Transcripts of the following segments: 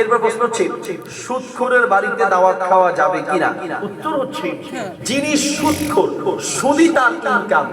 এরপর প্রশ্ন হচ্ছে সুদখোরের বাড়িতে দাওয়াত খাওয়া যাবে কিনা? উত্তর হচ্ছে যিনি সুদখোর সুদি তার ইনকাম।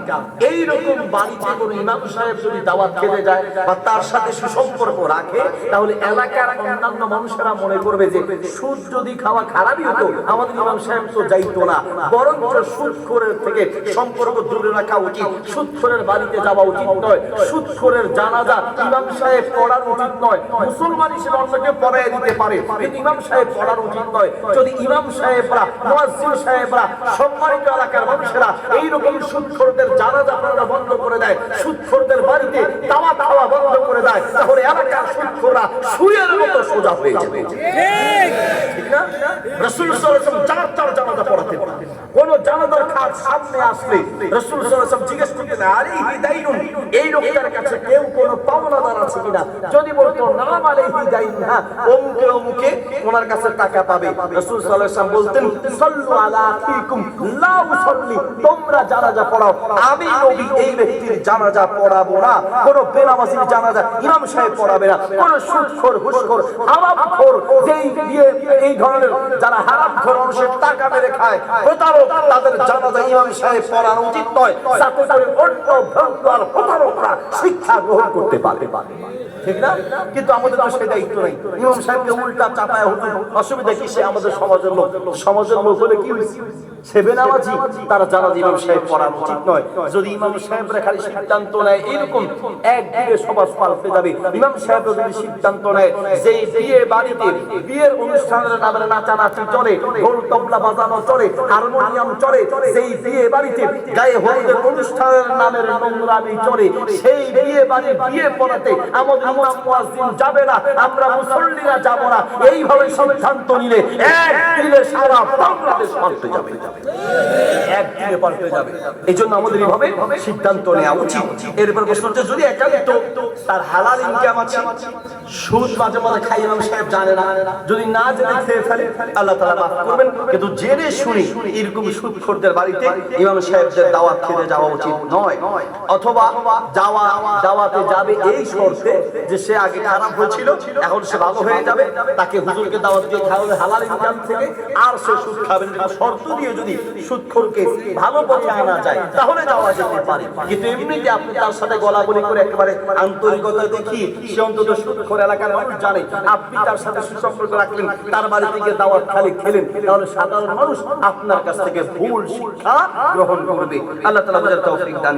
এইরকম বাড়িতে কোনো ইমাম সাহেব যদি দাওয়াত খেতে যায় বা তার সাথে সুসম্পর্ক রাখে তাহলে এলাকার অন্যান্য মানুষেরা মনে করবে যে সুদ যদি খাওয়া খারাপই হতো আমাদের ইমাম সাহেব তো যাইতো না। বরং সুদখোরের থেকে সম্পর্ক দূরে রাখা উচিত। সুদখোরের বাড়িতে যাওয়া উচিত নয়। সুদখোরের জানাজা ইমাম সাহেব পড়ার উচিত নয়। মুসলমান হিসেবে অন্যকে পড়ায় দিতে পারে। কিন্তু ইমাম সাহেব পড়ার উচিত নয় যদি ইমাম সাহেবরা মুয়াজ্জিন সাহেবরা সম্মানিত এলাকার মানুষেরা এইরকম সুদখোরদের জানাজা পড়া বন্ধ করে দেয় সুদখোরদের বাড়িতে দাওয়া খাওয়া বন্ধ করে দেয় তাহলে এলাকার সুদখোররা সুয়ের মতো সোজা হয়ে যাবে। ঠিক। না? রাসূল সাল্লাল্লাহু আলাইহি ওয়াসাল্লাম চার চার জানাজা পড়াতেন। কোন জানাজার খাট সামনে আসলে রাসূল সাল্লাল্লাহু আলাইহি ওয়াসাল্লাম জিজ্ঞেস করতেন আলাইহি দাইনুন এই লোকটার কাছে কেউ কোন পাওনাদার আছে কিনা? যদি বলতো নাম আলাইহি দাইন না, অমুকে অমুকে ওনার কাছে টাকা পাবে। রাসূল সাল্লাল্লাহু আলাইহি বলতেন, সাল্লু আলা আখিকুম, লা উসাল্লি, তোমরা জানাজা পড়াও। আমি নবী, এই ব্যক্তির জানাজা পড়াবো না। কোন বেনামাজির জানাজা ইমাম সাহেব পড়াবে না। কোন সুদখোর হুসখোর হারামখোর, যেই দিয়ে এই ধরনের যারা হারামখোর মানুষের টাকা মেরে খায়, প্রতারক, তাদের জানাজা ইমাম সাহেব পড়ানো উচিত নয়। যাতে করে অন্য ভ্রান্ত আর প্রতারকরা শিক্ষা গ্রহণ করতে পারে ঠিক না? কিন্তু আমাদের তো সেই দায়িত্ব নেই। ইমাম সাহেবকে উল্টা চাপায় হতো অসুবিধা কি সে আমাদের সমাজের লোক? সমাজের লোক হলে কি হয়েছে? অনুষ্ঠানের নামের নোংরামি চলে, সেই বিয়ে বাড়ি বিয়ে পড়াতে আমাদের যাবে না আমরা মুসল্লিরা যাব না। এইভাবে সিদ্ধান্ত নিলে একদিনে সারা বাংলাদেশ পাল্টে যাবে। যাবে। এই জন্য আমাদের এইভাবে সিদ্ধান্ত নেওয়া উচিত। প্রশ্ন হচ্ছে, যদি একান্ত তার হালাল ইনকাম আছে, সুদ মাঝে মাঝে খাই ইমাম সাহেব জানে না। যদি না জেনে খেয়ে ফেলে, আল্লাহ তাআলা মাফ করবেন। কিন্তু জেনে শুনে এরকম সুদখোরদের বাড়িতে ইমাম সাহেবদের দাওয়াত খেতে যাওয়া উচিত নয়। অথবা যাওয়া, দাওয়াতে যাবে এই শর্তে যে সে আগে খারাপ হয়েছিল, এখন সে ভালো হয়ে যাবে। তাকে হুজুরকে দাওয়াত দিয়ে খাওয়াবে হালাল ইনকাম থেকে। আর সে সুদ খাবেন শর্ত দিয়ে যদি সুদখোরকে ভালো পথে আনা যায়, তাহলে যাওয়া যেতে পারে। কিন্তু এমনিতে আপনি তার সাথে গলাগলি করে একেবারে আন্তরিকতা দেখি, সে অন্তত সুখর এলাকার মানুষ জানে। আপনি তার সাথে সুসম্পর্ক রাখলেন, তার বাড়ি থেকে দাওয়াত খালি খেলেন, তাহলে সাধারণ মানুষ আপনার কাছ থেকে ভুল শিক্ষা গ্রহণ করবে। আল্লাহ তালা বোঝার তৌফিক দান